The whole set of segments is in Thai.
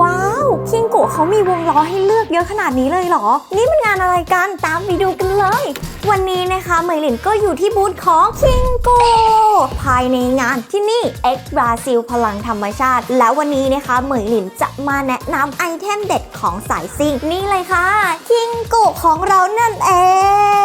ว้าวคิงโกะเขามีวงล้อให้เลือกเยอะขนาดนี้เลยเหรอ นี่มันงานอะไรกัน ตามไปดูกันเลย วันนี้นะคะเหมยหลินก็อยู่ที่บูธของคิงโกภายในงานที่นี่ X Brazil พลังธรรมชาติ แล้ววันนี้นะคะเหมยหลินจะมาแนะนำไอเทมเด็ดของสายซิ่งนี่เลยค่ะคิงโกของเรานั่นเอง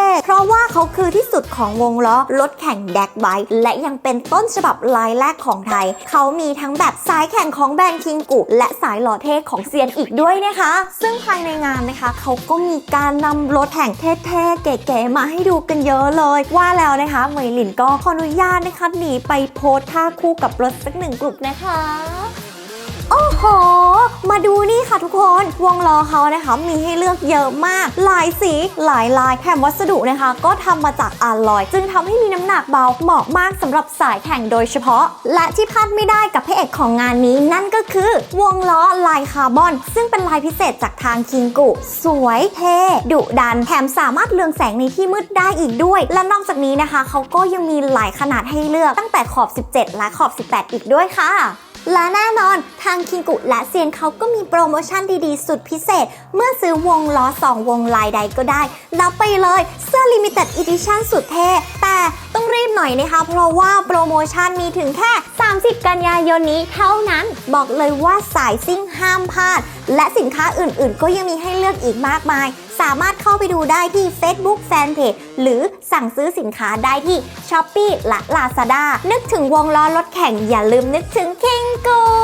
เขาคือที่สุดของวงล้อรถแข่งแดกไบค์และยังเป็นต้นฉบับลายแรกของไทย เขามีทั้งแบบสายแข่งของแบรนด์คิงกุและสายหล่อเท่ของเซียนอีกด้วยนะคะ ซึ่งภายในงานนะคะ เขาก็มีการนำรถแข่งเท่ๆเก๋ๆมาให้ดูกันเยอะเลย ว่าแล้วนะคะเหมยหลินก็ขออนุญาตนะคะหนีไปโพสท่าคู่กับรถสักหนึ่งกลุ่มนะคะโอ้โห มาดูนี่ ค่ะทุกคน วงล้อเขานะคะมีให้เลือกเยอะมาก หลายสีหลายลายแถมวัสดุนะคะ ก็ทำมาจากอะลอย จึงทำให้มีน้ำหนักเบาเหมาะมากสำหรับสายแข่งโดยเฉพาะ และที่พลาดไม่ได้กับพระเอกของงานนี้ นั่นก็คือ วงล้อลายคาร์บอน ซึ่งเป็นลายพิเศษจากทางคิงกุ สวยเท่ดุดันแถมสามารถเลืองแสงในที่มืดได้อีกด้วย และนอกจากนี้นะคะเขาก็ยังมีหลายขนาดให้เลือกตั้งแต่ขอบ 17 และขอบ 18 อีกด้วยค่ะ และแน่นอนทางคิงกุและเซียนเขาก็มีโปรโมชั่นดีๆ สุดพิเศษ เมื่อซื้อวงล้อ 2 วงลายใดก็ได้ รับไปเลยเสื้อ Limited Edition สุดเท่ แต่ต้องรีบหน่อยนะคะ เพราะว่าโปรโมชั่นมีถึงแค่ 30 กันยายนนี้เท่านั้นบอกเลยว่าสายซิ่งห้ามพลาด และสินค้าอื่นๆ ก็ยังมีให้เลือกอีกมากมาย สามารถเข้าไปดูได้ที่ Facebook Fanpage หรือสั่งซื้อสินค้าได้ที่ Shopee และ Lazada นึกถึงวงล้อรถแข่งอย่าลืมนึกถึง King g o